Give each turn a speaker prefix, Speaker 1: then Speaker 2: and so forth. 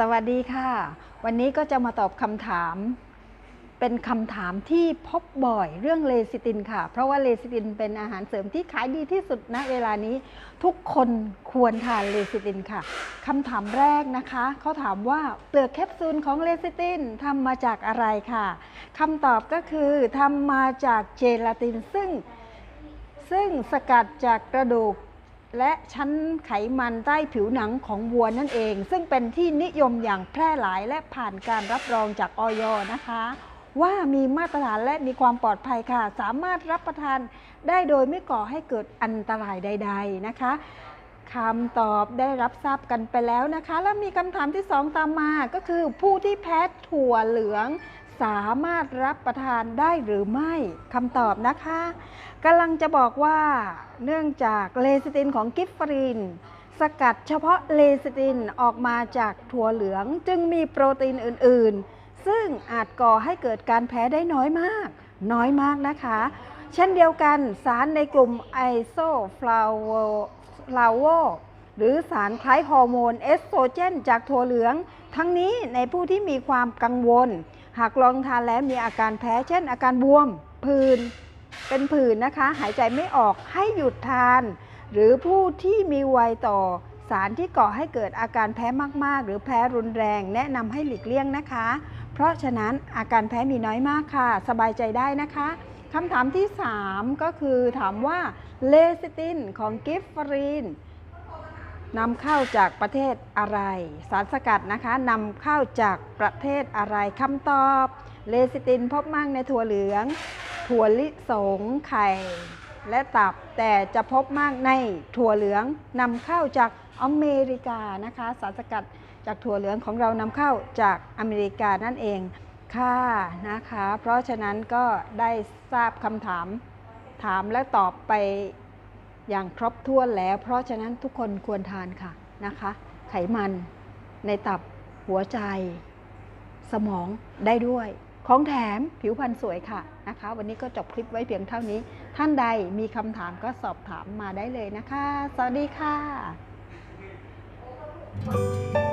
Speaker 1: สวัสดีค่ะ วันนี้ก็จะมาตอบคำถาม เป็นคำถามที่พบบ่อยเรื่องเลซิตินค่ะ เพราะว่าเลซิตินเป็นอาหารเสริมที่ขายดีที่สุดณเวลานี้ทุกคนควรทานเลซิตินค่ะคำถามแรกนะคะเขาถามว่าเปลือกแคปซูลของเลซิตินทำมาจากอะไรค่ะคำตอบก็คือทำมาจากเจลาตินซึ่งซึ่งสกัดจากกระดูก และชั้นไขมันใต้ผิวหนังของวัวนั่นเอง ซึ่งเป็นที่นิยมอย่างแพร่หลายและผ่านการรับรองจากออยนะคะ ว่ามีมาตรฐานและมีความปลอดภัยค่ะ สามารถรับประทานได้โดยไม่ก่อให้เกิดอันตรายใด ๆนะคะคำตอบได้รับทราบกันไปแล้วนะคะ แล้วมีคำถามที่สองตามมาก็คือผู้ที่แพ้ถั่วเหลือง สามารถรับประทานได้หรือไม่คำตอบนะคะกำลังจะบอกว่าเนื่องจากเลซิตินของกิฟฟรีนสกัดเฉพาะเลซิตินออกมาจากถั่วเหลืองจึงมีโปรตีนอื่น ๆ ซึ่งอาจก่อให้เกิดการแพ้ได้น้อยมาก น้อยมากนะคะ เช่นเดียวกันสารในกลุ่มไอโซฟลาโวลาโวหรือสารคล้ายฮอร์โมนเอสโตรเจนจากถั่วเหลือง ทั้งนี้ในผู้ที่มีความกังวล หากลองทานแล้วมีอาการแพ้ เช่น อาการบวมผื่นเป็นผื่นนะคะ หายใจไม่ออกให้หยุดทาน หรือผู้ที่มีวัยต่อสารที่ก่อให้เกิดอาการแพ้มาก ๆ หรือแพ้รุนแรง แนะนำให้หลีกเลี่ยงนะคะ เพราะฉะนั้นอาการแพ้มีน้อยมากค่ะ สบายใจได้นะคะคำถามที่ 3 ก็คือถามว่าเลซิตินของกิฟฟรีน นำเข้าจากประเทศอะไร สารสกัดนะคะนำเข้าจากประเทศอะไรคำตอบ เลซิตินพบมากในถั่วเหลือง ถั่วลิสงไข่ และตับแต่จะพบมากในถั่วเหลืองนำเข้าจากอเมริกานะคะ สารสกัดจากถั่วเหลืองของเรานำเข้าจากอเมริกานั่นเองค่ะนะคะ เพราะฉะนั้นก็ได้ทราบคำถามถามและตอบไป อย่างครบถ้วนแล้ว เพราะฉะนั้นทุกคนควรทานค่ะนะคะ ไขมันในตับหัวใจ สมองได้ด้วย ของแถมผิวพรรณสวยค่ะนะคะ วันนี้ก็จบคลิปไว้เพียงเท่านี้ ท่านใดมีคำถามก็สอบถามมาได้เลยนะคะ สวัสดีค่ะ